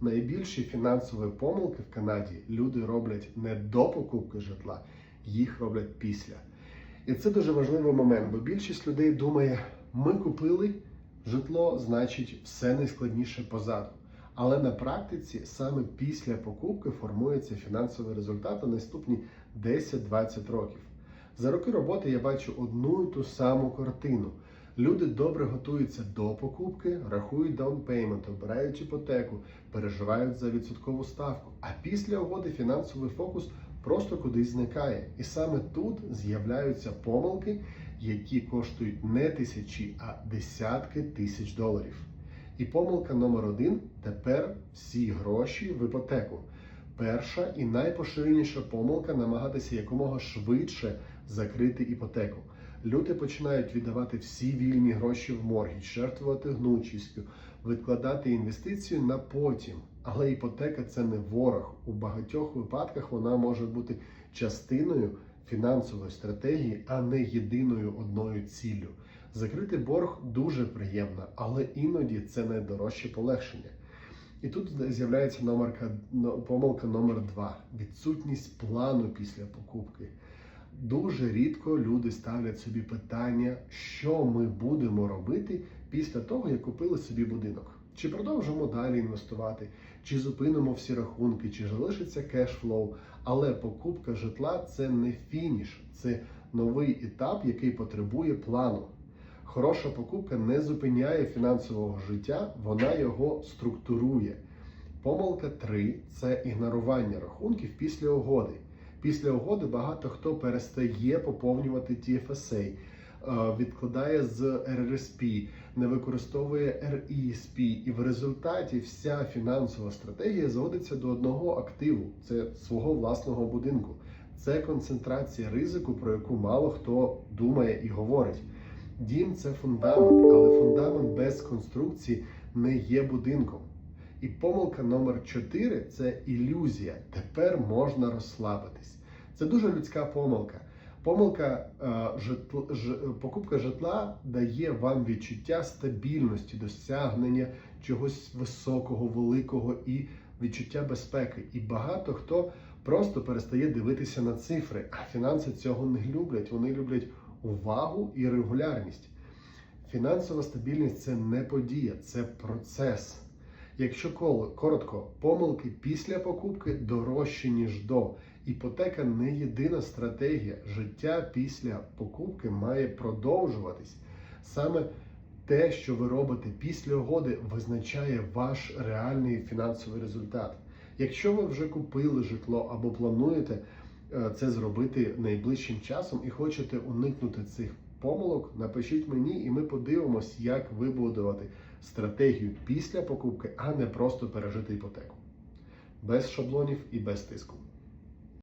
найбільші фінансові помилки в Канаді люди роблять не до покупки житла, їх роблять після. І це дуже важливий момент, бо більшість людей думає, ми купили житло, значить, все найскладніше позаду. Але на практиці саме після покупки формується фінансовий результат на наступні 10-20 років. За роки роботи я бачу одну і ту саму картину. Люди добре готуються до покупки, рахують даунпеймент, обирають іпотеку, переживають за відсоткову ставку. А після угоди фінансовий фокус просто кудись зникає. І саме тут з'являються помилки, які коштують не тисячі, а десятки тисяч доларів. І помилка номер один тепер всі гроші в іпотеку. Перша і найпоширеніша помилка намагатися якомога швидше закрити іпотеку. Люди починають віддавати всі вільні гроші в моргідж, жертвувати гнучістю, відкладати інвестицію на потім. Але іпотека це не ворог. У багатьох випадках вона може бути частиною фінансової стратегії, а не єдиною одною ціллю. Закрити борг дуже приємно, але іноді це найдорожче полегшення. І тут з'являється номерка, помилка номер два відсутність плану після покупки. Дуже рідко люди ставлять собі питання, що ми будемо робити після того, як купили собі будинок. Чи продовжимо далі інвестувати, чи зупинимо всі рахунки, чи залишиться кешфлоу. Але покупка житла це не фініш, це новий етап, який потребує плану. Хороша покупка не зупиняє фінансового життя, вона його структурує. Помилка 3 це ігнорування рахунків після угоди. Після угоди багато хто перестає поповнювати TFSA, е, відкладає з RRSP, не використовує RESP, і в результаті вся фінансова стратегія зводиться до одного активу це свого власного будинку. Це концентрація ризику, про яку мало хто думає і говорить. Дім це фундамент, але фундамент без конструкції не є будинком. І помилка номер 4 це ілюзія. Тепер можна розслабитись. Це дуже людська помилка. Помилка е, житл, ж, покупка житла дає вам відчуття стабільності, досягнення чогось високого, великого і відчуття безпеки. І багато хто просто перестає дивитися на цифри, а фінанси цього не люблять. Вони люблять увагу і регулярність. Фінансова стабільність це не подія, це процес. Якщо коротко, помилки після покупки дорожчі, ніж до. Іпотека не єдина стратегія. Життя після покупки має продовжуватись. Саме те, що ви робите після угоди, визначає ваш реальний фінансовий результат. Якщо ви вже купили житло або плануєте е, це зробити найближчим часом і хочете уникнути цих помилок, напишіть мені, і ми подивимось, як вибудувати стратегію після покупки, а не просто пережити іпотеку. Без шаблонів і без тиску.